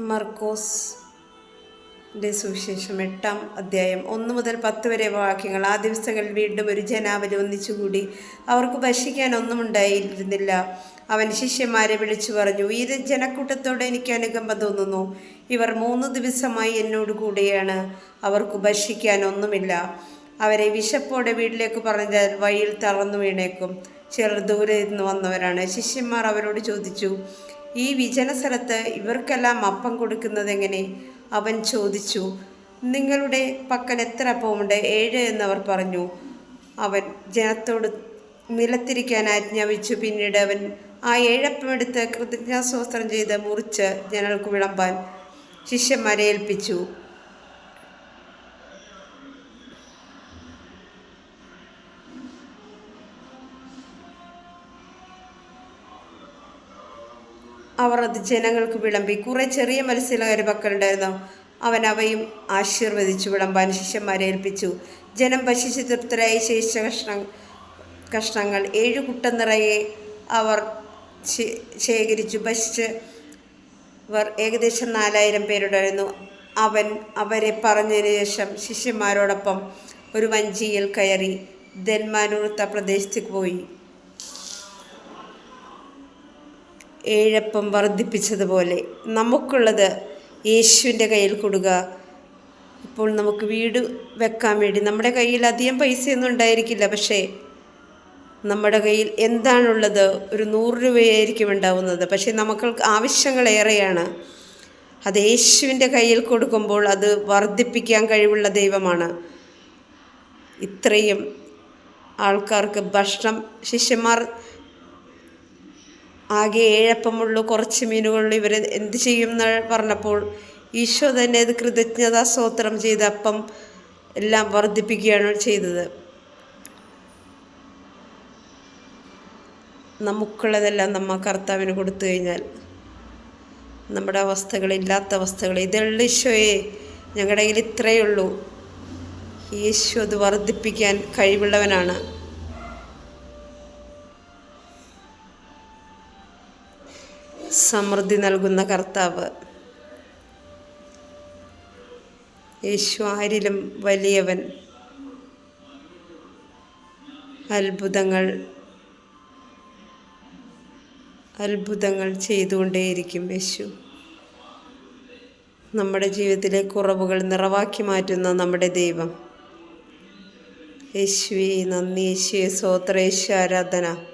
മർക്കോസ് സുവിശേഷം എട്ടാം അധ്യായം ഒന്ന് മുതൽ പത്ത് വരെ വാക്യങ്ങൾ. ആ ദിവസങ്ങളിൽ വീണ്ടും ഒരു ജനാവലി ഒന്നിച്ചുകൂടി. അവർക്ക് ഭക്ഷിക്കാൻ ഒന്നും ഉണ്ടായിരുന്നില്ല. അവൻ ശിഷ്യന്മാരെ വിളിച്ചു പറഞ്ഞു ഈ ജനക്കൂട്ടത്തോട് എനിക്ക് അനുകമ്പ തോന്നുന്നു. ഇവർ മൂന്ന് ദിവസമായി എന്നോട് കൂടെയാണ്. അവർക്ക് ഭക്ഷിക്കാൻ ഒന്നുമില്ല. അവരെ വിശപ്പോടെ വീട്ടിലേക്ക് പറഞ്ഞാൽ വഴിയിൽ തളർന്നു വീണേക്കും. ചിലർ ദൂരെ നിന്ന് വന്നവരാണ്. ശിഷ്യന്മാർ അവരോട് ചോദിച്ചു ഈ വിജന സ്ഥലത്ത് ഇവർക്കെല്ലാം അപ്പം കൊടുക്കുന്നത് എങ്ങനെ അവൻ ചോദിച്ചു. നിങ്ങളുടെ പക്കൽ എത്ര അപ്പമുണ്ട്? ഏഴ് എന്നവർ പറഞ്ഞു. അവൻ ജനത്തോട് നിലത്തിരിക്കാൻ ആജ്ഞാപിച്ചു. പിന്നീട് അവൻ ആ ഏഴപ്പമെടുത്ത് കൃതജ്ഞാസ്വസ്ത്രം ചെയ്ത് മുറിച്ച് ജനങ്ങൾക്ക് വിളമ്പാൻ ശിഷ്യന്മാരെ ഏൽപ്പിച്ചു. അവർ അത് ജനങ്ങൾക്ക് വിളമ്പി. കുറെ ചെറിയ മത്സ്യലഹരി പക്കലുണ്ടായിരുന്നു അവൻ അവയും ആശീർവദിച്ചു. വിളമ്പാൻ ശിഷ്യന്മാരെ ഏൽപ്പിച്ചു. ജനം ഭക്ഷിച്ച് തൃപ്തരായി ശേഷിച്ച കഷ്ണ കഷ്ണങ്ങൾ ഏഴ് കുട്ടം നിറയെ അവർ ശേഖരിച്ചു. ഭക്ഷിച്ച് അവർ ഏകദേശം നാലായിരം പേരുണ്ടായിരുന്നു. അവൻ അവരെ പറഞ്ഞതിന് ശേഷം ശിഷ്യന്മാരോടൊപ്പം ഒരു വഞ്ചിയിൽ കയറി ധന്മാനൂർത്ത പ്രദേശത്തേക്ക് പോയി. ഏഴപ്പം വർദ്ധിപ്പിച്ചതുപോലെ നമുക്കുള്ളത് യേശുവിന്റെ കയ്യിൽ കൊടുക്കുക ഇപ്പോൾ നമുക്ക് വീട് വെക്കാൻ വേണ്ടി നമ്മുടെ കയ്യിൽ അധികം പൈസയൊന്നും ഉണ്ടായിരിക്കില്ല. പക്ഷേ നമ്മുടെ കയ്യിൽ എന്താണുള്ളത്? ഒരു നൂറ് രൂപയായിരിക്കും ഉണ്ടാവുന്നത്. പക്ഷേ നമുക്ക് ആവശ്യങ്ങളേറെയാണ്. അത് യേശുവിന്റെ കയ്യിൽ കൊടുക്കുമ്പോൾ അത് വർദ്ധിപ്പിക്കാൻ കഴിവുള്ള ദൈവമാണ്. ഇത്രയും ആൾക്കാർക്ക് ഭക്ഷണം ശിഷ്യന്മാർ ആകെ ഏഴപ്പമുള്ളൂ കുറച്ച് മീനുകളിൽ ഇവർ എന്ത് ചെയ്യും എന്ന് പറഞ്ഞപ്പോൾ ഈശോ തന്നെ അത് കൃതജ്ഞതാ സ്തോത്രം ചെയ്ത് അപ്പം എല്ലാം വർദ്ധിപ്പിക്കുകയാണ് ചെയ്തത്. നമുക്കുള്ളതെല്ലാം നമ്മ കർത്താവിന് കൊടുത്തു കഴിഞ്ഞാൽ നമ്മുടെ അവസ്ഥകൾ ഇല്ലാത്ത അവസ്ഥകൾ ഇതുള്ള ഈശോയെ ഞങ്ങളുടെ കയ്യിൽ ഇത്രയേ ഉള്ളൂ. യേശു അത് വർദ്ധിപ്പിക്കാൻ കഴിവുള്ളവനാണ്. സമൃദ്ധി നൽകുന്ന കർത്താവ്. യേശു ആരിലും വലിയവൻ. അത്ഭുതങ്ങൾ അത്ഭുതങ്ങൾ ചെയ്തുകൊണ്ടേയിരിക്കും യേശു. നമ്മുടെ ജീവിതത്തിലെ കുറവുകൾ നിറവാക്കി മാറ്റുന്ന നമ്മുടെ ദൈവം. യേശുവേ നന്ദി യേശുവേ സ്വോത്ര ആരാധന.